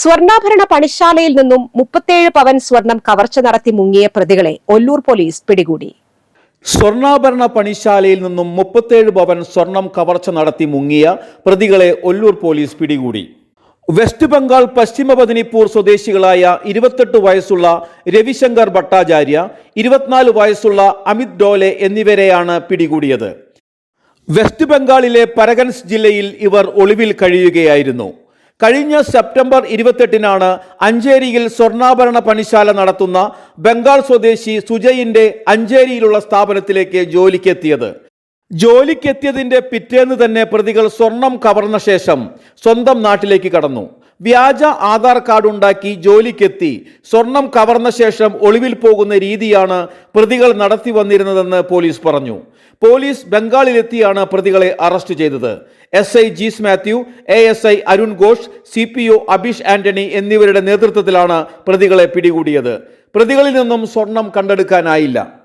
സ്വർണാഭരണ പണിശാലയിൽ നിന്നും മുപ്പത്തേഴ് പവൻ സ്വർണം കവർച്ച നടത്തി മുങ്ങിയ പ്രതികളെ ഒല്ലൂർ പോലീസ് പിടികൂടി. സ്വർണാഭരണ പണിശാലയിൽ നിന്നും മുപ്പത്തേഴ് പവൻ സ്വർണം കവർച്ച നടത്തി മുങ്ങിയ പ്രതികളെ ഒല്ലൂർ പോലീസ് പിടികൂടി. വെസ്റ്റ് ബംഗാൾ പശ്ചിമ ബദിനിപ്പൂർ സ്വദേശികളായ ഇരുപത്തെട്ട് വയസ്സുള്ള രവിശങ്കർ ഭട്ടാചാര്യ ഇരുപത്തിനാല് വയസ്സുള്ള അമിത് ഡോലെ എന്നിവരെയാണ് പിടികൂടിയത്. വെസ്റ്റ് ബംഗാളിലെ പരഗൻസ് ജില്ലയിൽ ഇവർ ഒളിവിൽ കഴിയുകയായിരുന്നു. കഴിഞ്ഞ സെപ്റ്റംബർ ഇരുപത്തെട്ടിനാണ് അഞ്ചേരിയിൽ സ്വർണാഭരണ പണിശാല നടത്തുന്ന ബംഗാൾ സ്വദേശി സുജയിന്റെ അഞ്ചേരിയിലുള്ള സ്ഥാപനത്തിലേക്ക് ജോലിക്കെത്തിയത്. ജോലിക്കെത്തിയതിന്റെ പിറ്റേന്ന് തന്നെ പ്രതികൾ സ്വർണം കവർന്ന ശേഷം സ്വന്തം നാട്ടിലേക്ക് കടന്നു. വ്യാജ ആധാർ കാർഡ് ഉണ്ടാക്കി ജോലിക്കെത്തി. സ്വർണം കവർന്ന ശേഷം ഒളിവിൽ പോകുന്ന രീതിയാണ് പ്രതികൾ നടത്തി വന്നിരുന്നതെന്ന് പോലീസ് പറഞ്ഞു. പോലീസ് ബംഗാളിലെത്തിയാണ് പ്രതികളെ അറസ്റ്റ് ചെയ്തത്. S I Jees Mathew A S I Arun Ghosh C P O Abeesh Antony എന്നിവരുടെ നേതൃത്വത്തിലാണ് പ്രതികളെ പിടികൂടിയത്. പ്രതികളിൽ നിന്നും സ്വർണം കണ്ടെടുക്കാനായില്ല.